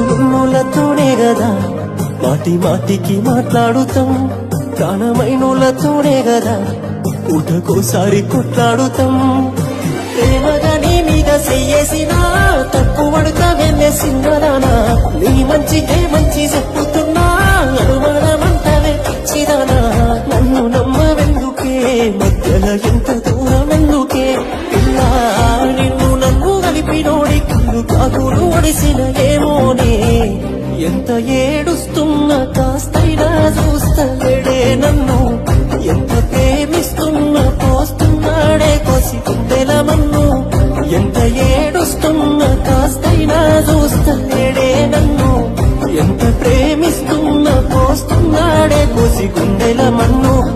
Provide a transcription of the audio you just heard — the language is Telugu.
మనసు ఉన్నోళ్ళతోనే కదా మాటి మాటికి మాట్లాడుతాం. ప్రాణమైనోళ్ళతోనే కదా ఊటకోసారి కొట్లాడుతాం. ప్రేమగా నీ మీద చెయ్యేసినా తప్పు పడక వెళ్ళేసిందనా నీ మంచికే మంచి చెప్పుతున్నా అనుమానమంతా వెచ్చిదానా? నన్ను నమ్మవెందుకే? మధ్యల ఎంత దూరం ఎందుకే ఇలా నిన్ను నన్ను కలిపినోడి కళ్ళు కాకులు ఒడిసిన ఏమోనే? ఎంత ఏడుస్తున్నా కాస్తైనా చూస్తలేడే నన్ను. ఎంత ప్రేమిస్తున్నా పోస్తున్నాడే కోసి కుందెల మన్ను. ఎంత ఏడుస్తున్నా కాస్తైనా చూస్తలేడే నన్ను. ఎంత ప్రేమిస్తున్నా పోస్తున్నాడే కోసి కుందెల మన్ను.